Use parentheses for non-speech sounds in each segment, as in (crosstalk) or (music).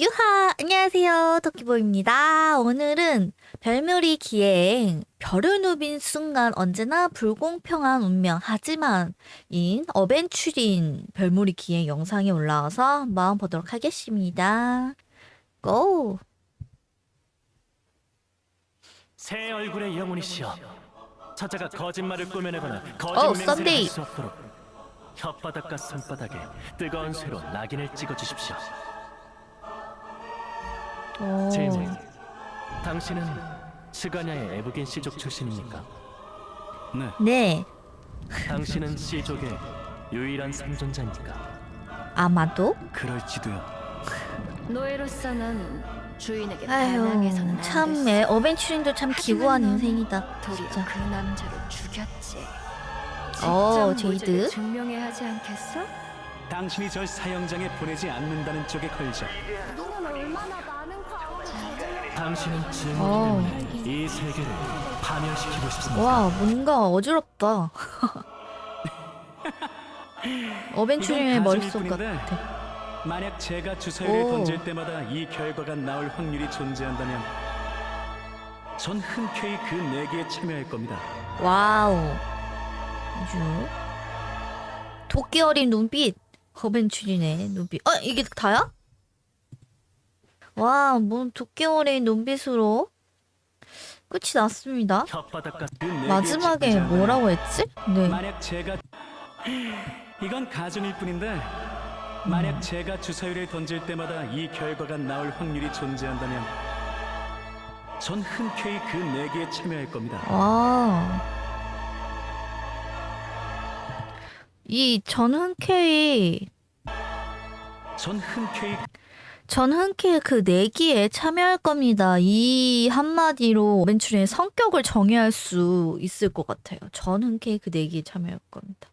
유하! 안녕하세요. 토끼보입니다. 오늘은 별묘리 기행, 별을 누빈 순간 언제나 불공평한 운명, 하지만 인 어벤츄린 별무리 기행 영상이 올라와서 한번 보도록 하겠습니다. 고! 새 얼굴의 영혼이시여 저자가 거짓말을 꾸며내거나 어, 거짓 맹세를 썬데이. 할수 없도록 혓바닥과 손바닥에 뜨거운 쇠로 낙인을 찍어주십시오 오. 질문 당신은 스가냐의 에브긴 씨족 출신입니까? 네, 네, 당신은 씨족의 유일한 생존자입니까? 아마도? 그럴지도요. 노예로서는 주인에게 반항해서는 안 참, 됐어. 애, 어벤츄린도 참 기구한 하지만 인생이다. 도리어 진짜. 그 남자를 죽였지. 어, 직접 제이드. 모조리 증명해야 하지 않겠어? 당신이 절 사형장에 보내지 않는다는 쪽에 걸죠. 당신은 질문 어. 때문에 이 세계를 파멸시키고 싶습니다 와, 뭔가 어지럽다. (laughs) 어벤츄린의 이건 머릿속. 같아. 만약 제가 주사위를 오. 던질 때마다 이 결과가 나올 확률이 존재한다면 전 흔쾌히 그 내기에 참여할 겁니다. 와우. 아주 도끼 어린 눈빛. 어벤츄린의 눈빛. 아 이게 다야? 와, 뭔 어린 눈빛으로 끝이 났습니다. 마지막에 뭐라고 했지? 네. 만약 제가 이건 가정일 뿐인데 만약 제가 주사위를 던질 때마다 이 결과가 나올 확률이 존재한다면 전 흔쾌히 그 내기에 참여할 겁니다. 와. 이 전흔케이 전 흔쾌히 전흔케이 그 내기에 참여할 겁니다. 이 한마디로 벤츄리의 성격을 정의할 수 있을 것 같아요. 전흔케이 그 내기에 참여할 겁니다.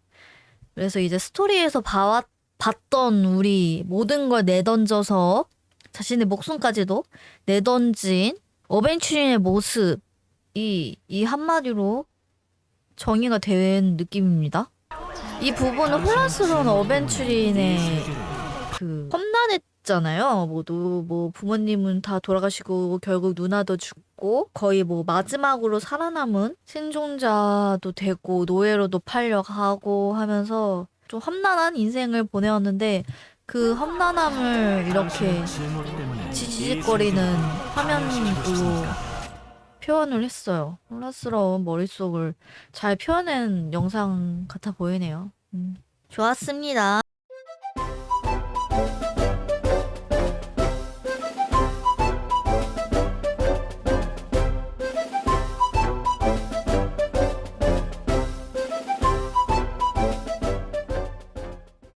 그래서 이제 스토리에서 봐왔, 봤던 우리 모든 걸 내던져서 자신의 목숨까지도 내던진 어벤츄린의 모습이 이 한마디로 정의가 된 느낌입니다. 이 부분은 혼란스러운 이 어벤츄린의 그 험난했잖아요. 모두 뭐 부모님은 다 돌아가시고 결국 누나도 죽고 거의 뭐 마지막으로 살아남은 생존자도 되고 노예로도 팔려가고 하면서 좀 험난한 인생을 보내었는데 그 험난함을 이렇게 지지직거리는 화면으로? 표현을 했어요. 혼란스러운 머릿속을 잘 표현한 영상 같아 보이네요. 음, 좋았습니다.